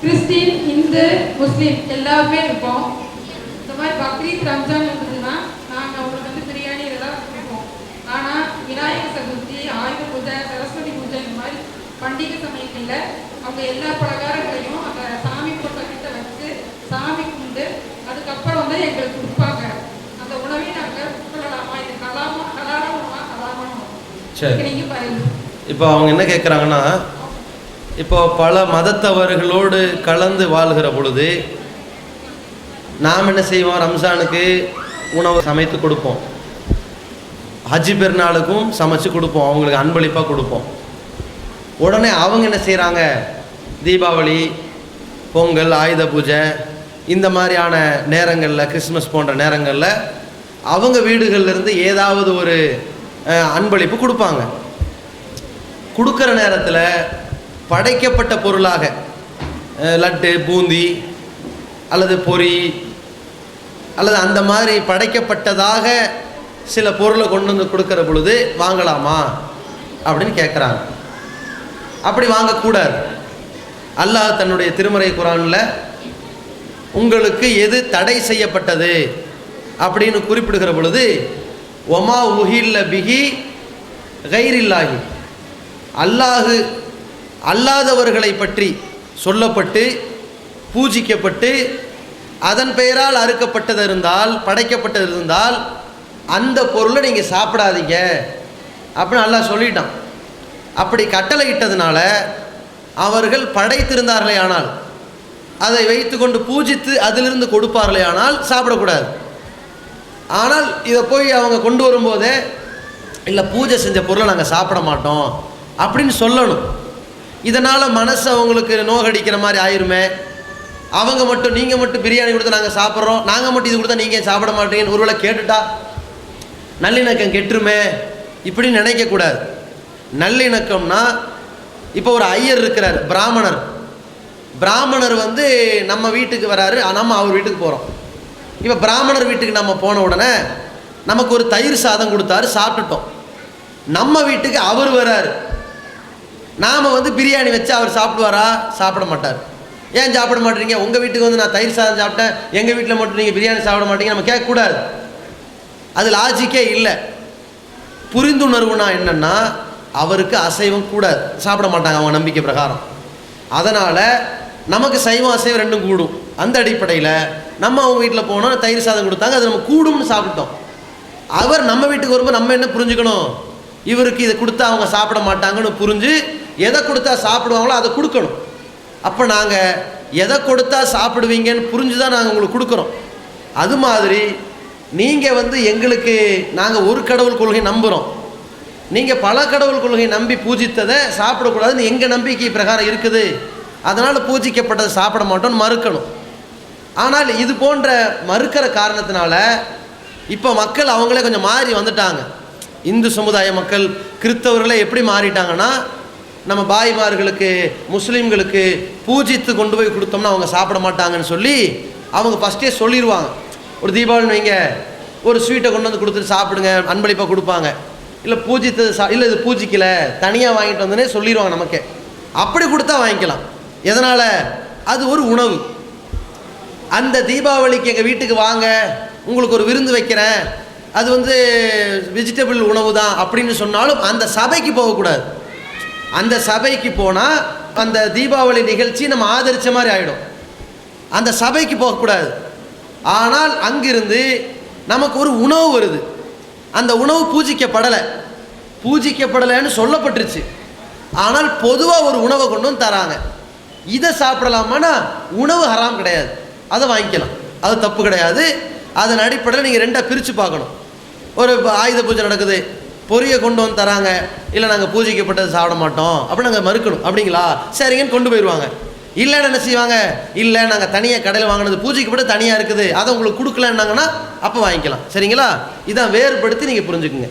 Christian Hindu முஸ்லீம் எல்லாருமே இருப்போம். இந்த மாதிரி பக்ரீத் ரம்ஜான் இருந்ததுன்னா நாங்கள் அவங்களுக்கு வந்து பிரியாணி இதெல்லாம் கொடுப்போம். ஆனால் விநாயகர் சதுர்த்தி ஆயுத பூஜை சரஸ்வதி பூஜை இந்த மாதிரி பண்டிகை சமயத்தில் அவங்க எல்லா பலகாரங்களையும் அந்த சாமி போட்ட கிட்ட வச்சு சாமி கும்பிட்டு அதுக்கப்புறம் வந்து எங்களுக்கு கொடுப்பாங்க. அந்த உணவை நாங்கள் உட்கொள்ளலாமா இது கலாமா கலான உணவா இதுக்கு நீங்கள் பதில் இப்போ அவங்க என்ன கேட்குறாங்கன்னா இப்போ பல மதத்தவர்களோடு கலந்து வாழ்கிற பொழுது நாம் என்ன செய்வோம்? ரம்ஜானுக்கு உணவு சமைத்து கொடுப்போம். ஹஜ்ஜி பெருநாளுக்கும் சமைச்சு கொடுப்போம். அவங்களுக்கு அன்பளிப்பாக கொடுப்போம். உடனே அவங்க என்ன செய்கிறாங்க தீபாவளி பொங்கல் ஆயுத பூஜை இந்த மாதிரியான நேரங்களில் கிறிஸ்மஸ் போன்ற நேரங்களில் அவங்க வீடுகள்லேருந்து ஏதாவது ஒரு அன்பளிப்பு கொடுப்பாங்க. கொடுக்குற நேரத்தில் படைக்கப்பட்ட பொருளாக லட்டு பூந்தி அல்லது பொரி அல்லது அந்த மாதிரி படைக்கப்பட்டதாக சில பொருளை கொண்டு வந்து கொடுக்குற பொழுது வாங்கலாமா அப்படின்னு கேட்குறாங்க அப்படி வாங்கக்கூடாது. அல்லாஹ் தன்னுடைய திருமறை குரானில் உங்களுக்கு எது தடை செய்யப்பட்டது? அப்படின்னு குறிப்பிடுகிற பொழுது ஒமா உஹில்ல பிகி கைரில்லாகி அல்லாஹு அல்லாதவர்களை பற்றி சொல்லப்பட்டு பூஜிக்கப்பட்டு அதன் பெயரால் அறுக்கப்பட்டது இருந்தால் படைக்கப்பட்டது இருந்தால் அந்த பொருளை நீங்கள் சாப்பிடாதீங்க அப்படின்னு நல்லா சொல்லிட்டான். அப்படி கட்டளையிட்டதுனால அவர்கள் படைத்திருந்தார்களே ஆனால் அதை வைத்துக்கொண்டு பூஜித்து அதிலிருந்து கொடுப்பார்களே ஆனால் சாப்பிடக்கூடாது. ஆனால் இதை போய் அவங்க கொண்டு வரும்போதே இல்லை பூஜை செஞ்ச பொருளை நாங்கள் சாப்பிட மாட்டோம் அப்படின்னு சொல்லணும். இதனால் மனசு அவங்களுக்கு நோகடிக்கிற மாதிரி ஆயிருமே. அவங்க மட்டும் நீங்கள் மட்டும் பிரியாணி கொடுத்து நாங்கள் சாப்பிட்றோம். நாங்கள் மட்டும் இது கொடுத்தா நீங்கள் சாப்பிட மாட்டீங்கன்னு ஒருவேளை கேட்டுட்டா? நல்லிணக்கம் கெட்டுருமே இப்படின்னு நினைக்கக்கூடாது. நல்லிணக்கம்னா இப்போ ஒரு ஐயர் இருக்கிறார் பிராமணர். பிராமணர் வந்து நம்ம வீட்டுக்கு வராரு நம்ம அவர் வீட்டுக்கு போகிறோம் இப்போ பிராமணர் வீட்டுக்கு நம்ம போன உடனே நமக்கு ஒரு தயிர் சாதம் கொடுத்தாரு சாப்பிட்டுட்டோம். நம்ம வீட்டுக்கு அவர் வராரு. நாம் வந்து பிரியாணி வச்சு அவர் சாப்பிடுவாரா? சாப்பிட மாட்டார். ஏன் சாப்பிட மாட்டீங்க? உங்கள் வீட்டுக்கு வந்து நான் தயிர் சாதம் சாப்பிட்டேன். எங்கள் வீட்டில் மட்டும் நீங்கள் பிரியாணி சாப்பிட மாட்டீங்க நம்ம கேட்கக்கூடாது. அது லாஜிக்கே இல்லை. புரிந்துணர்வுனா என்னன்னா அவருக்கு அசைவம் கூடாது சாப்பிட மாட்டாங்க அவங்க நம்பிக்கை பிரகாரம். அதனால் நமக்கு சைவம் அசைவம் ரெண்டும் கூடும். அந்த அடிப்படையில் நம்ம அவங்க வீட்டில் போனோம் தயிர் சாதம் கொடுத்தாங்க அது நம்ம கூடும்னு சாப்பிட்டோம். அவர் நம்ம வீட்டுக்கு வரும்போது நம்ம என்ன புரிஞ்சுக்கணும்? இவருக்கு இதை கொடுத்தா அவங்க சாப்பிட மாட்டாங்கன்னு புரிஞ்சு எதை கொடுத்தா சாப்பிடுவாங்களோ அதை கொடுக்கணும். அப்போ நாங்கள் எதை கொடுத்தா சாப்பிடுவீங்கன்னு புரிஞ்சு தான் நாங்கள் உங்களுக்கு கொடுக்குறோம். அது மாதிரி நீங்கள் வந்து எங்களுக்கு நாங்கள் ஒரு கடவுள் கொள்கை நம்புகிறோம் நீங்கள் பல கடவுள் கொள்கை நம்பி பூஜித்ததை சாப்பிடக்கூடாதுன்னு எங்கள் நம்பிக்கை பிரகாரம் இருக்குது. அதனால் பூஜிக்கப்பட்டதை சாப்பிட மாட்டோம்னு மறுக்கணும். ஆனால் இது போன்ற மறுக்கிற காரணத்தினால இப்போ மக்கள் அவங்களே கொஞ்சம் மாறி வந்துட்டாங்க. இந்து சமுதாய மக்கள் கிறிஸ்தவர்களே எப்படி மாறிட்டாங்கன்னா நம்ம பாய்மார்களுக்கு முஸ்லீம்களுக்கு பூஜித்து கொண்டு போய் கொடுத்தோம்னா அவங்க சாப்பிட மாட்டாங்கன்னு சொல்லி அவங்க ஃபஸ்ட்டே சொல்லிடுவாங்க ஒரு தீபாவளி வைங்க ஒரு ஸ்வீட்டை கொண்டு வந்து கொடுத்துட்டு சாப்பிடுங்க அன்பளிப்பாக கொடுப்பாங்க. இல்லை பூஜித்தது சா இல்லை இது பூஜிக்கல தனியாக வாங்கிட்டு வந்தோன்னே சொல்லிடுவாங்க நமக்கு. அப்படி கொடுத்தா வாங்கிக்கலாம். எதனால்? அது ஒரு உணவு. அந்த தீபாவளிக்கு எங்கள் வீட்டுக்கு வாங்க உங்களுக்கு ஒரு விருந்து வைக்கிறேன் அது வந்து வெஜிடபிள் உணவு தான் அப்படின்னு சொன்னாலும் அந்த சபைக்கு போகக்கூடாது. அந்த சபைக்கு போனால் அந்த தீபாவளி நிகழ்ச்சி நம்ம ஆதரித்த மாதிரி ஆகிடும் அந்த சபைக்கு போகக்கூடாது. ஆனால் அங்கிருந்து நமக்கு ஒரு உணவு வருது. அந்த உணவு பூஜிக்கப்படலை. பூஜிக்கப்படலைன்னு சொல்லப்பட்டுருச்சு. ஆனால் பொதுவாக ஒரு உணவை கொண்டு வந்து தராங்க. இதை சாப்பிடலாமான்னா உணவு ஹராம் கிடையாது. அதை வாங்கிக்கலாம். அது தப்பு கிடையாது. அதன் அடிப்படையில் நீங்கள் ரெண்டாக பிரித்து பார்க்கணும். ஒரு ஆயுத பூஜை நடக்குது. பொரியை கொண்டு வந்து தராங்க. இல்லை நாங்கள் பூஜைக்கப்பட்டது சாப்பிட மாட்டோம். அப்படின்னு நாங்கள் மறுக்கணும். அப்படிங்களா? சரிங்கன்னு கொண்டு போயிடுவாங்க. இல்லைன்னு என்ன செய்வாங்க? இல்லை நாங்கள் தனியாக கடையில் வாங்கினது பூஜைக்கப்பட்டு தனியாக இருக்குது. அதை உங்களுக்கு கொடுக்கலன்னாங்கன்னா அப்போ வாங்கிக்கலாம். சரிங்களா? இதான் வேறுபடுத்தி நீங்கள் புரிஞ்சுக்குங்க.